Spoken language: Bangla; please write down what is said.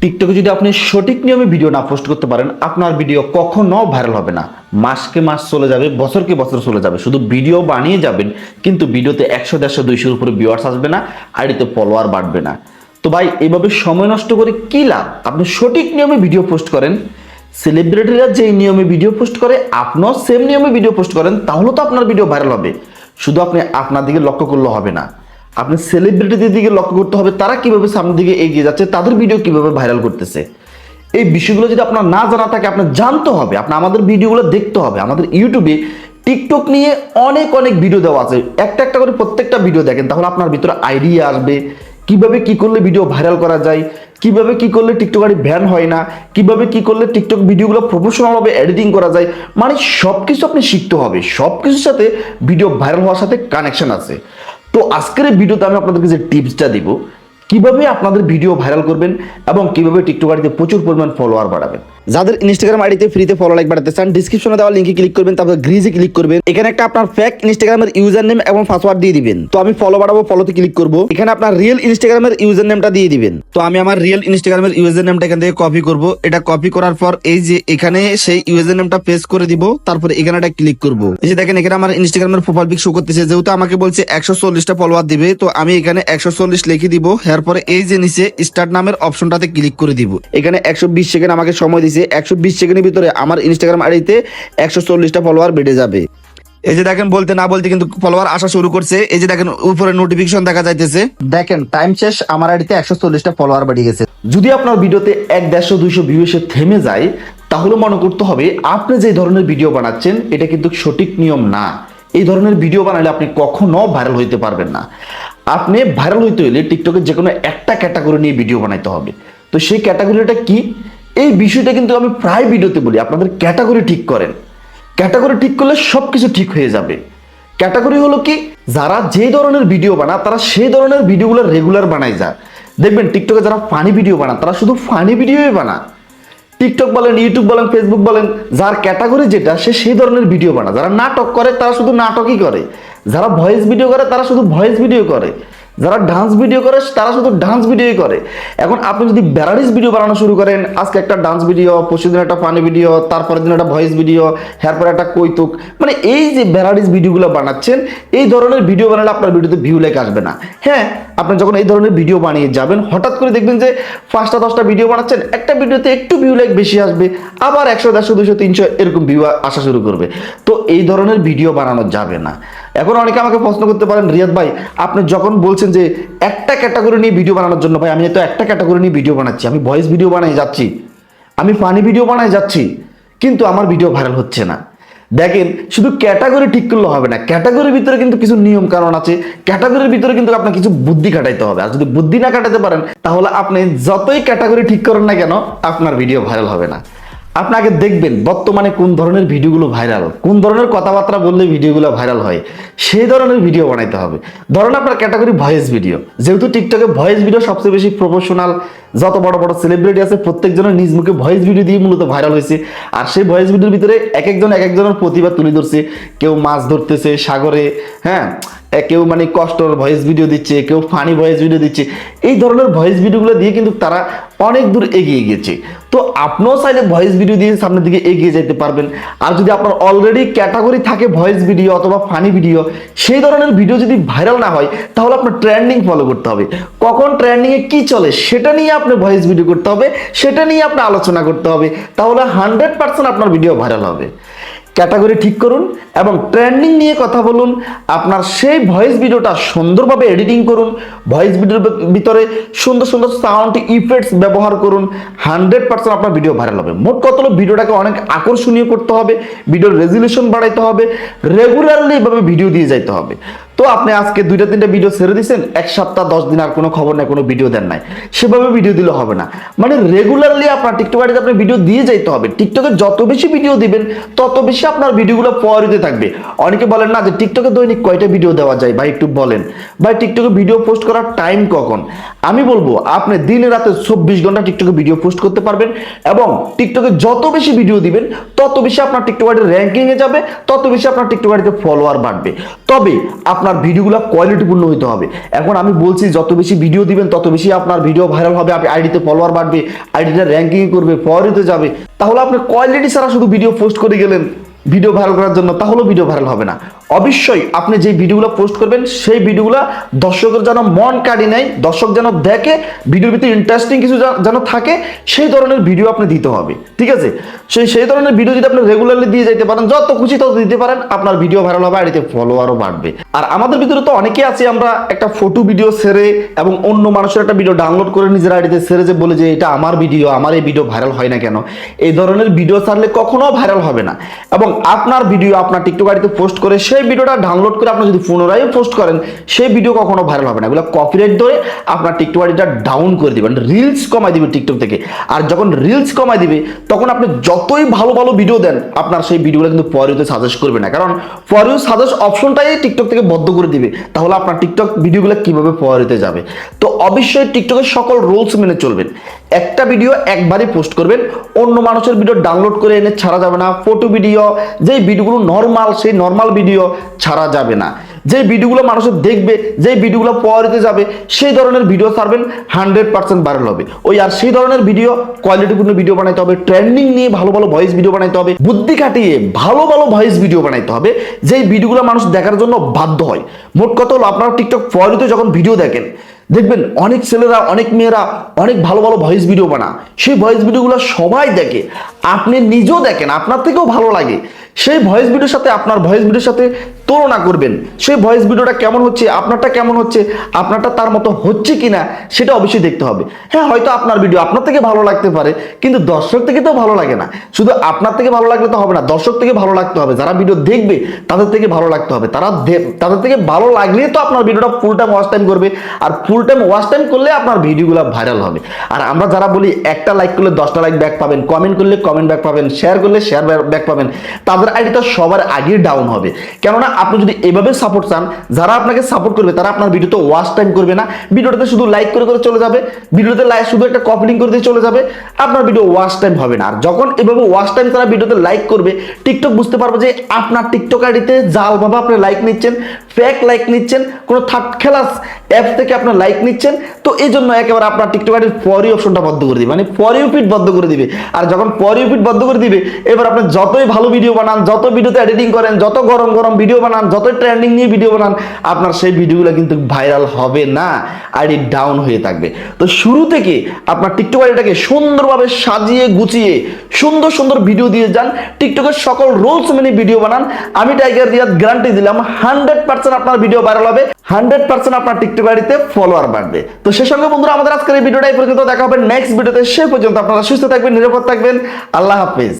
টিকটকে যদি আপনি সঠিক নিয়মে ভিডিও না পোস্ট করতে পারেন, আপনার ভিডিও কখনো ভাইরাল হবে না। মাসকে মাস চলে যাবে, বছরকে বছর চলে যাবে। শুধু ভিডিও বানিয়ে যাবেন, কিন্তু ভিডিওতে একশো, দেড়শো, দুইশোর উপরে ভিউয়ার্স আসবে না আইডিতে ফলোয়ার বাড়বে না। তো ভাই এইভাবে সময় নষ্ট করে কি লাভ? আপনি সঠিক নিয়মে ভিডিও পোস্ট করেন সেলিব্রিটিরা যেই নিয়মে ভিডিও পোস্ট করে, আপনিও সেম নিয়মে ভিডিও পোস্ট করেন, তাহলে তো আপনার ভিডিও ভাইরাল হবে। শুধু আপনি আপনার দিকে লক্ষ্য করলে হবে না। আপনি সেলিব্রিটিদের দিকে লক্ষ্য করতে হবে, তারা কীভাবে সামনের দিকে এগিয়ে যাচ্ছে, তাদের ভিডিও কীভাবে ভাইরাল করতেছে। এই বিষয়গুলো যদি আপনার না জানা থাকে, আপনার জানতে হবে, আপনার আমাদের ভিডিওগুলো দেখতে হবে। আমাদের ইউটিউবে টিকটক নিয়ে অনেক অনেক ভিডিও দেওয়া আছে। একটা একটা করে প্রত্যেকটা ভিডিও দেখেন, তাহলে আপনার ভিতরে আইডিয়া আসবে। কীভাবে কি করলে ভিডিও ভাইরাল করা যায়, কীভাবে কি করলে টিকটক আর ভ্যান হয় না, কীভাবে কি করলে টিকটক ভিডিওগুলো প্রফেশনালভাবে এডিটিং করা যায়। মানে সব কিছু আপনি শিখতে হবে সব কিছুর সাথে ভিডিও ভাইরাল হওয়ার সাথে কানেকশন আছে। তো আজকের এই ভিডিওতে আমি আপনাদেরকে যে টিপসটা দিব, কীভাবে আপনাদের ভিডিও ভাইরাল করবেন এবং কীভাবে টিকটকারিতে প্রচুর পরিমাণ ফলোয়ার বাড়াবেন। যাদের ইনস্টাগ্রাম আইডিতে ফ্রিতে ফলো লাইক বাড়াতে চান ডিসক্রিপশনে দেওয়া লিঙ্কে ক্লিক করবেন, তারপর গ্রিজে ক্লিক করবেন। এখানে একটা আপনার ফেক ইনস্টাগ্রামের ইউজার নেম এবং পাসওয়ার্ড দিয়ে দিবেন। তো আমি ফলো বাড়াবো ফলোতে ক্লিক করব। এখানে আপনার রিয়েল ইনস্টাগ্রামের ইউজার নেমটা দিয়ে দিবেন। তো আমি আমার রিয়েল ইনস্টাগ্রামের ইউজার নেমটা এখান থেকে কপি করব। এটা কপি করার পর এই যে এখানে সেই ইউজার নেমটা পেস্ট করে দিব, তারপরে এখানে একটা ক্লিক করব। এই যে দেখেন, এখানে আমার ইনস্টাগ্রামের প্রোফাইল পিক শো করতেছে। যেহেতু আমাকে বলছে একশো চল্লিশটা ফলোয়ার দিবে, তো আমি এখানে একশো চল্লিশ লিখে দিব। এরপরে এই যে নিচে স্টার্ট নামের অপশনটাতে ক্লিক করে দিব। এখানে একশো বিশ সেকেন্ড আমাকে সময় দিছে একশো বিশ সেকেন্ডের ভিতরে আমার ইনস্টাগ্রাম আইডিতে একশো চল্লিশটা ফলোয়ার বেড়ে যাবে। এই যে দেখেন বলতে না বলতে কিন্তু ফলোয়ার আসা শুরু করছে। এই যে দেখেন উপরে নোটিফিকেশন দেখা যাইতেছে। দেখেন টাইম শেষ আমার আইডিতে একশো চল্লিশটা ফলোয়ার বেড়ে গেছে। যদি আপনার ভিডিওতে এক দেড়শো দুইশো ভিউ এসে থেমে যায় তাহলে মনে করতে হবে আপনি যে ধরনের ভিডিও বানাচ্ছেন এটা কিন্তু সঠিক নিয়ম না। এই ধরনের ভিডিও বানালে আপনি কখনো ভাইরাল হইতে পারবেন না। আপনি ভাইরাল হইতে হলে টিকটকে যে কোনো একটা ক্যাটাগরি নিয়ে ভিডিও বানাইতে হবে। তো সেই ক্যাটাগরিটা কি? এই বিষয়টা কিন্তু আমি প্রায় ভিডিওতে বলি, আপনাদের ক্যাটাগরি ঠিক করেন। ক্যাটাগরি ঠিক করলে সব কিছু ঠিক হয়ে যাবে। ক্যাটাগরি হলো কি, যারা যে ধরনের ভিডিও বানায়, তারা সেই ধরনের ভিডিওগুলো রেগুলার বানায় যায় দেখবেন টিকটকে যারা ফানি ভিডিও বানায়, তারা শুধু ফানি ভিডিওই বানা টিকটক বলেন ইউটিউব বলেন ফেসবুক বলেন, যার ক্যাটাগরি যেটা, সে সেই ধরনের ভিডিও বানায়। যারা নাটক করে, তারা শুধু নাটকই করে। যারা ভয়েস ভিডিও করে, তারা শুধু ভয়েস ভিডিও করে। যারা ডান্স ভিডিও করে, তারা শুধু ডান্স ভিডিওই করে। এখন আপনি যদি ব্যারাডিস ভিডিও বানানো শুরু করেন, আজকে একটা ডান্স ভিডিও পরশু একটা ফানি ভিডিও তারপরের দিন একটা ভয়েস ভিডিও এরপর একটা কৈতুক মানে এই যে ব্যারাডিস ভিডিওগুলো বানাচ্ছেন, এই ধরনের ভিডিও বানালে আপনার ভিডিওতে ভিউ লেক আসবে না। হ্যাঁ আপনি যখন এই ধরনের ভিডিও বানিয়ে যাবেন, হঠাৎ করে দেখবেন যে পাঁচটা, দশটা ভিডিও বানাচ্ছেন, একটা ভিডিওতে একটু ভিউ লাইক বেশি আসবে, আবার একশো, দেড়শো দুশো তিনশো এরকম ভিউ আসা শুরু করবে। তো এই ধরনের ভিডিও বানানো যাবে না। এখন অনেকে আমাকে প্রশ্ন করতে পারেন, রিয়াদ ভাই, আপনি যখন বলছেন যে একটা ক্যাটাগরি নিয়ে ভিডিও বানানোর জন্য, ভাই, আমি তো একটা ক্যাটাগরি নিয়ে ভিডিও বানাচ্ছি, আমি ভয়েস ভিডিও বানাই যাচ্ছি, আমি ফানি ভিডিও বানাই যাচ্ছি, কিন্তু আমার ভিডিও ভাইরাল হচ্ছে না। দেখেন, শুধু ক্যাটাগরি ঠিক করলে হবে না, ক্যাটাগরির ভিতরে কিন্তু কিছু নিয়ম কারণ আছে, ক্যাটাগরির ভিতরে কিন্তু আপনার কিছু বুদ্ধি কাটাইতে হবে, আর যদি বুদ্ধি না কাটাতে পারেন, তাহলে আপনি যতই ক্যাটাগরি ঠিক করেন না কেন, আপনার ভিডিও ভাইরাল হবে না। আপনাকে দেখবেন বর্তমানে কোন ধরনের ভিডিওগুলো ভাইরাল। কোন ধরনের কথাবার্তা বললে ভিডিওগুলো ভাইরাল হয়, সেই ধরনের ভিডিও বানাইতে হবে। ধরুন আপনার ক্যাটাগরি ভয়েস ভিডিও। যেহেতু টিকটকে ভয়েস ভিডিও সবচেয়ে বেশি প্রফেশনাল যত বড় বড় সেলিব্রিটি আছে, প্রত্যেকজনের নিজ মুখে ভয়েস ভিডিও দিয়ে মূলত ভাইরাল হয়েছে। আর সেই ভয়েস ভিডিওর ভিতরে এক একজন এক একজনের প্রতিভা তুলে ধরছে। কেউ মাছ ধরতেছে, সাগরে হ্যাঁ কেউ মানে কষ্টর ভয়েস ভিডিও দিচ্ছে, কেউ ফানি ভয়েস ভিডিও দিচ্ছে। এই ধরনের ভয়েস ভিডিওগুলো দিয়ে কিন্তু তারা অনেক দূর এগিয়ে গেছে। তো আপনিও চাইলে ভয়েস ভিডিও দিয়ে সামনের দিকে এগিয়ে যেতে পারবেন। আর যদি আপনার অলরেডি ক্যাটাগরি থাকে ভয়েস ভিডিও অথবা ফানি ভিডিও সেই ধরনের ভিডিও যদি ভাইরাল না হয়, তাহলে আপনার ট্রেন্ডিং ফলো করতে হবে। কখন ট্রেন্ডিংয়ে কি চলে, সেটা নিয়ে আপনি ভয়েস ভিডিও করতে হবে, সেটা নিয়ে আপনি আলোচনা করতে হবে। তাহলে হান্ড্রেড পার্সেন্ট আপনার ভিডিও ভাইরাল হবে। ক্যাটাগরি ঠিক করুন এবং ট্রেন্ডিং নিয়ে কথা বলুন। আপনার সেই ভয়েস ভিডিওটা সুন্দরভাবে এডিটিং করুন। ভয়েস ভিডিওর ভিতরে সুন্দর সুন্দর সাউন্ড ইফেক্টস ব্যবহার করুন। হান্ড্রেড পার্সেন্ট আপনার ভিডিও ভাইরাল হবে। মোট কত হলো, ভিডিওটাকে অনেক আকর্ষণীয় করতে হবে। ভিডিওর রেজুলেশন বাড়াইতে হবে। রেগুলারলি এভাবে ভিডিও দিয়ে যাইতে হবে। তো আপনি আজকে দুইটা তিনটা ভিডিও ছেড়ে দিয়েছেন এক সপ্তাহ, দশ দিন আর কোনো খবর নাই, কোনো ভিডিও দেন নাই। সেভাবে ভিডিও দিলে হবে না। মানে রেগুলারলি আপনার টিকটক আইডিতে আপনি ভিডিও দিয়ে যাইতে হবে। টিকটকে যত বেশি ভিডিও দিবেন, তত বেশি আপনার ভিডিওগুলো পরিতে থাকবে। অনেকে বলেন না যে টিকটকে দৈনিক কয়টা ভিডিও দেওয়া যায়? ভাই, একটু বলেন। ভাই টিকটকে ভিডিও পোস্ট করার টাইম কখন? আমি বলব, আপনি দিনে রাতে চব্বিশ ঘণ্টা টিকটকে ভিডিও পোস্ট করতে পারবেন এবং টিকটকে যত বেশি ভিডিও দিবেন, তত বেশি আপনার টিকটক আইডির র্যাঙ্কিংয়ে যাবে, তত বেশি আপনার টিকটক আইডিতে ফলোয়ার বাড়বে। তবে আপনার আপনার ভিডিওগুলো কোয়ালিটিপূর্ণ হতে হবে। এখন আমি বলছি, যত বেশি ভিডিও দিবেন, তত বেশি আপনার ভিডিও ভাইরাল হবে, আপনি আইডিতে ফলোয়ার বাড়বে আইডিটা র্যাঙ্কিং করবে ফরিতে যাবে। তাহলে আপনি কোয়ালিটি ছাড়া শুধু ভিডিও পোস্ট করে গেলেন। ভিডিও ভাইরাল করার জন্য, তাহলেও ভিডিও ভাইরাল হবে না। অবশ্যই আপনি যে ভিডিওগুলো পোস্ট করবেন, সেই ভিডিওগুলো দর্শকের যেন মন কাটি নেয়, দর্শক যেন দেখে, ভিডিওর ভিতরে ইন্টারেস্টিং কিছু যেন থাকে, সেই ধরনের ভিডিও আপনি দিতে হবে, ঠিক আছে? সেই সেই ধরনের ভিডিও যদি আপনি রেগুলারলি দিয়ে যেতে পারেন, যত খুশি তত দিতে পারেন, আপনার ভিডিও ভাইরাল হবে আইডিতে ফলোয়ারও বাড়বে। আর আমাদের ভিতরে তো অনেকেই আছে, আমরা একটা ফটো ভিডিও সেরে এবং অন্য মানুষের একটা ভিডিও ডাউনলোড করে নিজের আইডিতে সেরে যে বলে যে, এটা আমার ভিডিও আমার এই ভিডিও ভাইরাল হয় না কেন? এই ধরনের ভিডিও ছাড়লে কখনো ভাইরাল হবে না। এবং আপনার ভিডিও আপনার টিকটক আইডিতে পোস্ট করে সেই ভিডিওটা ডাউনলোড করে আপনি যদি পুনরায় পোস্ট করেন, সেই ভিডিও কখনো ভাইরাল হবে না। এগুলো কপিরাইট ধরে আপনার টিকটক আইডিটা ডাউন করে দিবেন রিলস কমাই দিবে টিকটক থেকে। আর যখন রিলস কমাই দিবে, তখন আপনি যতই ভালো ভালো ভিডিও দেন, আপনার সেই ভিডিওগুলো কিন্তু পরেতে সাজেস্ট করবে না। কারণ পরেও সাজেস্ট অপশনটাই টিকটক থেকে বদ্ধ করে দিবে। তাহলে আপনার টিকটক ভিডিওগুলো কীভাবে পরেতে যাবে? তো অবশ্যই টিকটকের সকল রুলস মেনে চলবেন। একটা ভিডিও একবারই পোস্ট করবেন, অন্য মানুষের ভিডিও ডাউনলোড করে এনে ছাড়া যাবে না। ফটো ভিডিও যেই ভিডিওগুলো নর্মাল সেই নর্মাল ভিডিও ছাড়া যাবে না। যে ভিডিওগুলো মানুষের দেখবে যে ভিডিওগুলো পরেতে যাবে, সেই ধরনের ভিডিও ছাড়বেন হান্ড্রেড পার্সেন্ট ভাইরাল হবে। ওই আর সেই ধরনের ভিডিও কোয়ালিটিপূর্ণ ভিডিও বানাইতে হবে ট্রেন্ডিং নিয়ে ভালো ভালো ভয়েস ভিডিও বানাইতে হবে, বুদ্ধি খাটিয়ে ভালো ভালো ভয়েস ভিডিও বানাইতে হবে, যেই ভিডিওগুলো মানুষ দেখার জন্য বাধ্য হয়। মোট কথা হলো, আপনারা টিকটক পরেতে যখন ভিডিও দেখেন দেখবেন অনেক ছেলেরা, অনেক মেয়েরা অনেক ভালো ভালো ভয়েস ভিডিও বানায়। সেই ভয়েস ভিডিওগুলো সবাই দেখে। আপনি নিজেও দেখেন, আপনার থেকেও ভালো লাগে। সেই ভয়েস ভিডিওর সাথে, আপনার ভয়েস ভিডিওর সাথে তুলনা করবেন। সেই ভয়েস ভিডিওটা কেমন হচ্ছে, আপনারটা কেমন হচ্ছে, আপনারটা তার মতো হচ্ছে কিনা, সেটা অবশ্যই দেখতে হবে। হ্যাঁ হয়তো আপনার ভিডিও আপনার থেকে ভালো লাগতে পারে, কিন্তু দর্শক থেকে তো ভালো লাগে না। শুধু আপনার থেকে ভালো লাগলে তো হবে না, দর্শক থেকে ভালো লাগতে হবে। যারা ভিডিও দেখবে, তাদের থেকে ভালো লাগতে হবে। তারা তাদের থেকে ভালো লাগলেই তো আপনার ভিডিওটা ফুল টাইম ওয়াচ টাইম করবে, আর ফুল টাইম ওয়াচ টাইম করলে আপনার ভিডিওগুলো ভাইরাল হবে। আর আমরা যারা বলি, একটা লাইক করলে দশটা লাইক ব্যাক পাবেন কমেন্ট করলে কমেন্ট ব্যাক পাবেন শেয়ার করলে শেয়ার ব্যাক পাবেন, তাদের আইডিটা সবার আগে ডাউন হবে। কেননা আপনি যদি এভাবে সাপোর্ট চান, যারা আপনাকে সাপোর্ট করবে, তারা আপনার ভিডিওতে ওয়াচ টাইম করবে না। ভিডিওটাতে শুধু লাইক করে করে চলে যাবে। ভিডিওতে লাইক শুধু একটা কপলিং করে দিয়ে চলে যাবে। আপনার ভিডিও ওয়াচ টাইম হবে না। আর যখন এভাবে ওয়াচ টাইম তারা ভিডিওতে লাইক করবে টিকটক বুঝতে পারবে যে আপনার টিকটক আইডিতে জাল বাবা আপনি লাইক নিচ্ছেন ফেক লাইক নিচ্ছেন, কোনো থার্ড খেলাস অ্যাপ থেকে আপনার লাইক নিচ্ছেন। তো এই জন্য একেবারে আপনার টিকটক আইডির পরই অপশনটা বন্ধ করে দিবে। মানে পরেও ফিট বন্ধ করে দিবে। আর যখন পরেও ফিট বন্ধ করে দিবে, এবার আপনি যতই ভালো ভিডিও বানান, যত ভিডিওতে এডিটিং করেন, যত গরম গরম ভিডিও যতই ট্রেন্ডিং নিয়ে ভিডিও বানান, আপনার সেই ভিডিওগুলো কিন্তু ভাইরাল হবে না আইডি ডাউন হয়ে থাকবে। তো শুরু থেকে আপনার টিকটক আইডিটাকে সুন্দরভাবে সাজিয়ে গুছিয়ে সুন্দর সুন্দর ভিডিও দিয়ে যান। টিকটকের সকল রুলস মেনে ভিডিও বানান। আমি টাইগার রিয়াদ গ্যারান্টি দিলাম হান্ড্রেড পার্সেন্ট আপনার ভিডিও ভাইরাল হবে হান্ড্রেড পার্সেন্ট আপনার টিকটক আইডিতে ফলোয়ার বাড়বে। তো সে সঙ্গে বন্ধুরা, আমাদের আজকের এই ভিডিওটাই পর্যন্ত। দেখা হবে নেক্সট ভিডিওতে সে পর্যন্ত আপনারা সুস্থ থাকবেন, নিরাপদ থাকবেন। আল্লাহ হাফিজ।